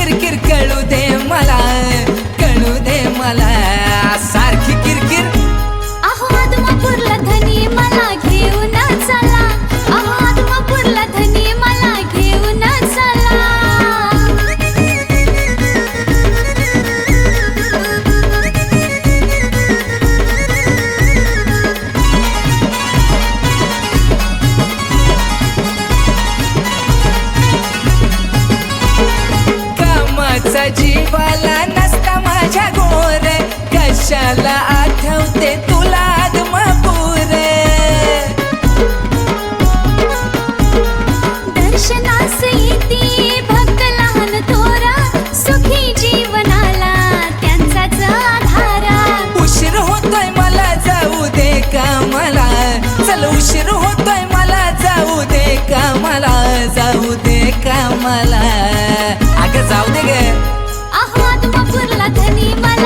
किरकिर कळू दे मला. सजीवाला नसता माझ्या गोर. कशाला आठवते तुला आदमापूर उशीर होतोय मला जाऊ दे का मला चल उशीर होतोय मला जाऊ दे का मला जाऊ दे का मला जाऊ दे ग. अहो आदमापूरला धनी मला.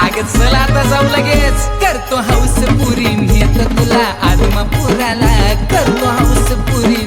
आग चला आता जाऊ लगेच. करतो हौस पुरी नेत तुला आत्मा पुराला करतो हौस पुरी